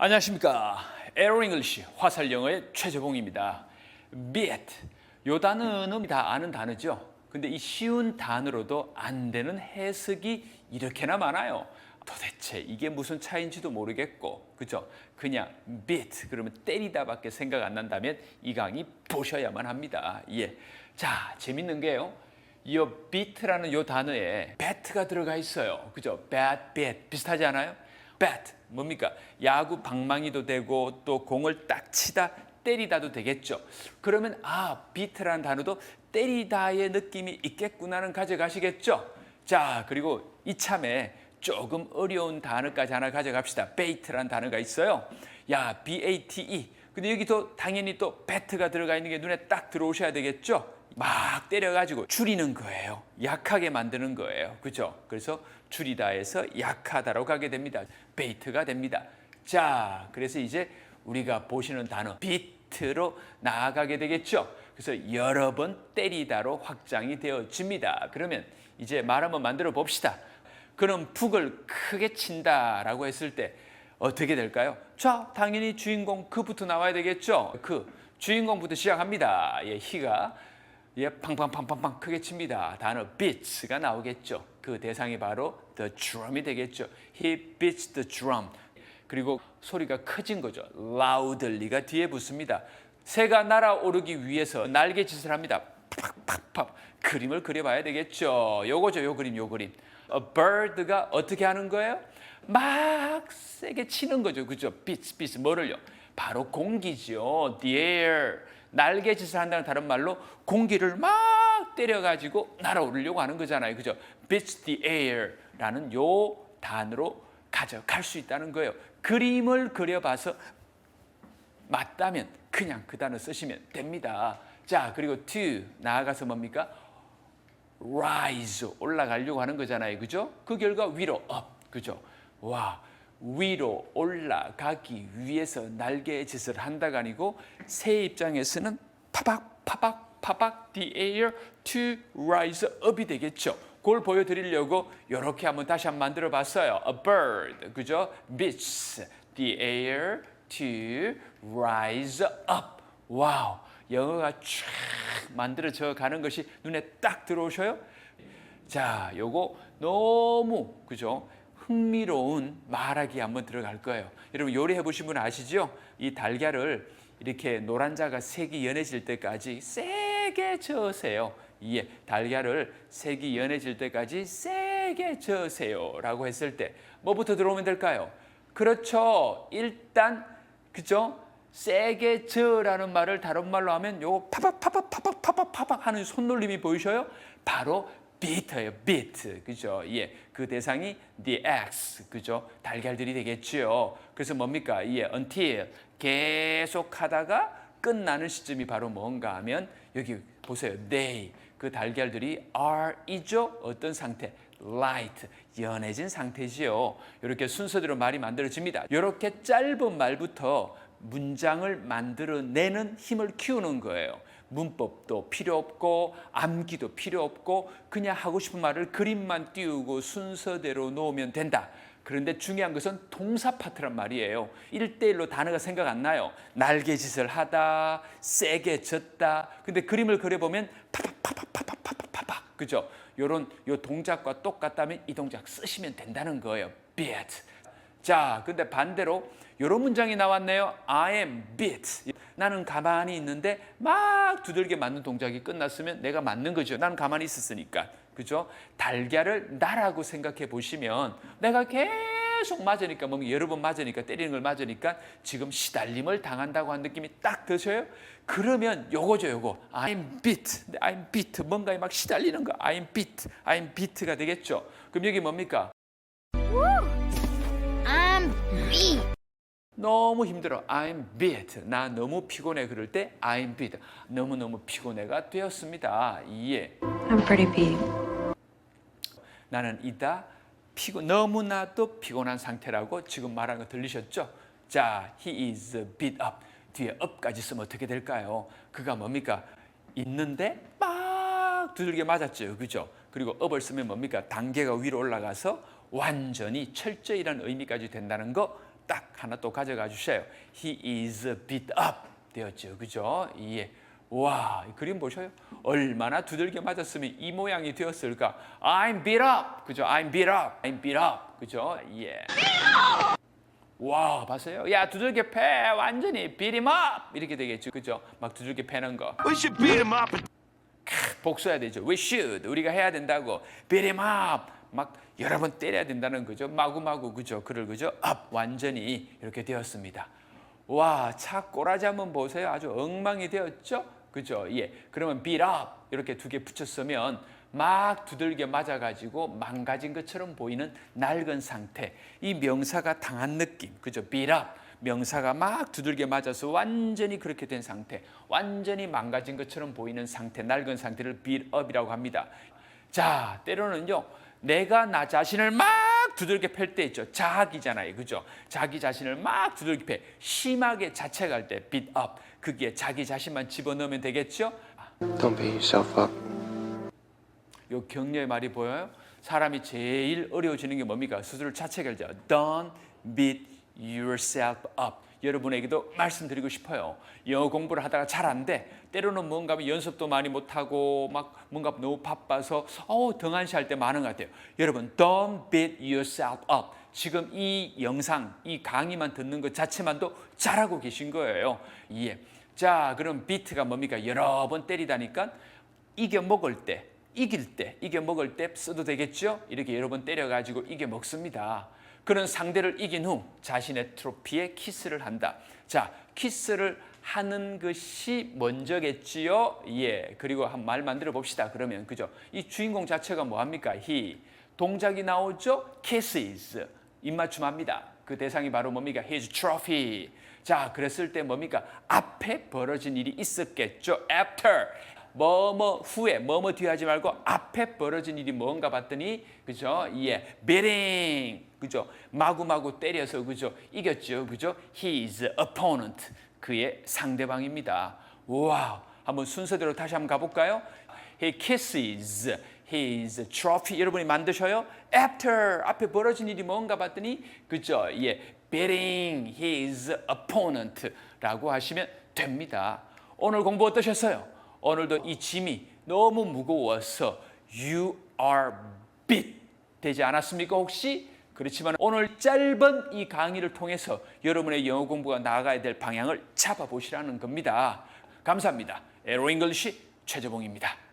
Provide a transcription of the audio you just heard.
안녕하십니까. 에로 잉글리시 화살 영어의 최재봉입니다. beat. 요 단어는 다 아는 단어죠. 근데 이 쉬운 단어로도 안 되는 해석이 이렇게나 많아요. 도대체 이게 무슨 차이인지도 모르겠고, 그죠? 그냥 beat 그러면 때리다밖에 생각 안 난다면 이 강의 보셔야만 합니다. 예. 자, 재밌는 게요. 이 beat라는 요 단어에 bat가 들어가 있어요. 그죠? bat, bat 비슷하지 않아요? Bat 뭡니까? 야구 방망이도 되고 또 공을 딱 치다 때리다도 되겠죠. 그러면 아 비트라는 단어도 때리다의 느낌이 있겠구나는 가져가시겠죠. 자 그리고 이참에 조금 어려운 단어까지 하나 가져갑시다. bait라는 단어가 있어요. 야 B-A-T-E. 근데 여기도 당연히 또 bat가 들어가 있는 게 눈에 딱 들어오셔야 되겠죠. 막 때려가지고 줄이는 거예요. 약하게 만드는 거예요. 그죠? 그래서 줄이다에서 약하다로 가게 됩니다. 베이트가 됩니다. 자, 그래서 이제 우리가 보시는 단어 비트로 나아가게 되겠죠. 그래서 여러 번 때리다로 확장이 되어집니다. 그러면 이제 말 한번 만들어 봅시다. 그럼 북을 크게 친다라고 했을 때 어떻게 될까요? 자, 당연히 주인공 그부터 나와야 되겠죠. 그 주인공부터 시작합니다. 예, 희가 예, 팡팡팡팡팡 크게 칩니다. 단어 beats가 나오겠죠. 그 대상이 바로 the drum이 되겠죠. He beats the drum. 그리고 소리가 커진 거죠. loudly가 뒤에 붙습니다. 새가 날아오르기 위해서 날개짓을 합니다. 팍팍팍 그림을 그려봐야 되겠죠. 요거죠, 요 그림, 요 그림. A bird가 어떻게 하는 거예요? 막 세게 치는 거죠, 그죠? beats, beats 뭐를요? 바로 공기죠. The air. 날개짓을 한다는 다른 말로 공기를 막 때려가지고 날아오르려고 하는 거잖아요. 그죠? beats the air라는 요 단어로 가져갈 수 있다는 거예요. 그림을 그려봐서 맞다면 그냥 그 단어 쓰시면 됩니다. 자, 그리고 to 나아가서 뭡니까? rise 올라가려고 하는 거잖아요. 그죠? 그 결과 위로 up. 그죠? 와. 위로 올라가기 위해서 날개짓을 한다가 아니고 새 입장에서는 파박 파박 파박 the air to rise up이 되겠죠. 그걸 보여드리려고 이렇게 한번 다시 한번 만들어 봤어요. A bird, 그죠? beats the air to rise up. 와우, 영어가 쫙 만들어져 가는 것이 눈에 딱 들어오셔요. 자, 요거 너무 그죠? 흥미로운 말하기 한번 들어갈 거예요. 여러분 요리해 보신 분 아시죠? 이 달걀을 이렇게 노란자가 색이 연해질 때까지 세게 저으세요. 예, 달걀을 색이 연해질 때까지 세게 저으세요라고 했을 때 뭐부터 들어오면 될까요? 그렇죠. 일단 그죠? 세게 저라는 말을 다른 말로 하면 요 파박 파박 파박 파박 파박 하는 손놀림이 보이셔요? 바로 비트예요. 비트. 그죠? 예. 그 대상이 the x. 그죠? 달걀들이 되겠죠. 그래서 뭡니까? 예. until 계속 하다가 끝나는 시점이 바로 뭔가 하면 여기 보세요. they. 그 달걀들이 are 이죠. 어떤 상태? light. 연해진 상태지요. 이렇게 순서대로 말이 만들어집니다. 이렇게 짧은 말부터 문장을 만들어내는 힘을 키우는 거예요. 문법도 필요 없고 암기도 필요 없고 그냥 하고 싶은 말을 그림만 띄우고 순서대로 놓으면 된다. 그런데 중요한 것은 동사 파트란 말이에요. 1대1로 단어가 생각 안 나요. 날개짓을 하다, 세게 졌다. 근데 그림을 그려보면 파파파파파파파파. 그죠? 요런 요 동작과 똑같다면 이 동작 쓰시면 된다는 거예요. beat. 자, 근데 반대로 이런 문장이 나왔네요. I am beat. 나는 가만히 있는데 막 두들겨 맞는 동작이 끝났으면 내가 맞는 거죠. 나는 가만히 있었으니까. 그죠? 달걀을 나라고 생각해 보시면 내가 계속 맞으니까 뭐 여러 번 맞으니까 때리는 걸 맞으니까 지금 시달림을 당한다고 한 느낌이 딱 드셔요? 그러면 요거죠, 요거. I'm beat. I'm beat. 뭔가에 막 시달리는 거. I'm beat. I'm beat가 되겠죠. 그럼 여기 뭡니까? I'm beat. 너무 힘들어. I'm beat. 나 너무 피곤해. 그럴 때 I'm beat. 너무너무 피곤해가 되었습니다. 예. I'm pretty beat. 나는 이다 피곤 너무나도 피곤한 상태라고 지금 말하는 거 들리셨죠? 자, he is beat up. 뒤에 up까지 쓰면 어떻게 될까요? 그가 뭡니까? 있는데 막 두들겨 맞았죠. 그죠? 그리고 up을 쓰면 뭡니까? 단계가 위로 올라가서 완전히 철저히라는 의미까지 된다는 거 딱 하나 또 가져가 주세요. He is beat up 되었죠. 그죠? 예. 와, 이 그림 보셔요. 얼마나 두들겨 맞았으면 이 모양이 되었을까? I'm beat up. 그죠? I'm beat up. I'm beat up. 그죠? 예. 와, 봤어요? 야, 두들겨 패. 완전히 beat him up. 이렇게 되겠죠. 그죠? 막 두들겨 패는 거. We should beat him up. 복수해야 되죠. We should. 우리가 해야 된다고. beat him up. 막 여러 번 때려야 된다는 거죠. 마구마구 그죠. 그를 그죠. up 완전히 이렇게 되었습니다. 와, 차 꼬라지 한번 보세요. 아주 엉망이 되었죠. 그죠. 예. 그러면 beat up 이렇게 두 개 붙였으면 막 두들겨 맞아가지고 망가진 것처럼 보이는 낡은 상태. 이 명사가 당한 느낌. 그죠. beat up. 명사가 막 두들겨 맞아서 완전히 그렇게 된 상태, 완전히 망가진 것처럼 보이는 상태, 낡은 상태를 up이라고 합니다. 자, 때로는요, 내가 나 자신을 막 두들겨 팰 때 있죠. 자학이잖아요. 그죠? 자기 자신을 막 두들겨 패. 심하게 자책할 때 beat up. 그게 자기 자신만 집어넣으면 되겠죠? Don't beat yourself up. 요 격려의 말이 보여요? 사람이 제일 어려워지는 게 뭡니까? 스스로를 자책할 때 Don't beat yourself up. 여러분에게도 말씀드리고 싶어요. 영어 공부를 하다가 잘 안 돼. 때로는 뭔가 연습도 많이 못하고 막 뭔가 너무 바빠서 어우 등한시 할 때 많은 것 같아요. 여러분 Don't beat yourself up. 지금 이 영상, 이 강의만 듣는 것 자체만도 잘하고 계신 거예요. 예. 자, 그럼 beat가 뭡니까? 여러 번 때리다니까 이겨 먹을 때, 이길 때, 이겨 먹을 때 써도 되겠죠? 이렇게 여러 번 때려가지고 이겨 먹습니다. 그런 상대를 이긴 후 자신의 트로피에 키스를 한다. 자, 키스를 하는 것이 먼저겠지요? 예. 그리고 한 말 만들어 봅시다. 그러면, 그죠? 이 주인공 자체가 뭐 합니까? he. 동작이 나오죠? kisses. 입맞춤 합니다. 그 대상이 바로 뭡니까? his trophy. 자, 그랬을 때 뭡니까? 앞에 벌어진 일이 있었겠죠? after. 뭐뭐 후에 뭐뭐 뒤에 하지 말고 앞에 벌어진 일이 뭔가 봤더니 그죠? 예, beating 그죠? 마구마구 때려서 그죠? 이겼죠, 그죠? His opponent 그의 상대방입니다. 와, 한번 순서대로 다시 한번 가볼까요? He kisses his trophy 여러분이 만드셔요. After 앞에 벌어진 일이 뭔가 봤더니 그죠? 예, beating his opponent라고 하시면 됩니다. 오늘 공부 어떠셨어요? 오늘도 이 짐이 너무 무거워서 you are beat 되지 않았습니까 혹시? 그렇지만 오늘 짧은 이 강의를 통해서 여러분의 영어 공부가 나아가야 될 방향을 잡아보시라는 겁니다. 감사합니다. 에로 잉글리시 최재봉입니다.